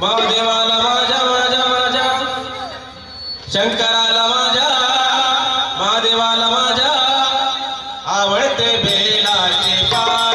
महादेवाला माझ्या माझ्या माझ्या. शंकराला माझ्या महादेवाला माझ्या. आवडते बेलाचे पान.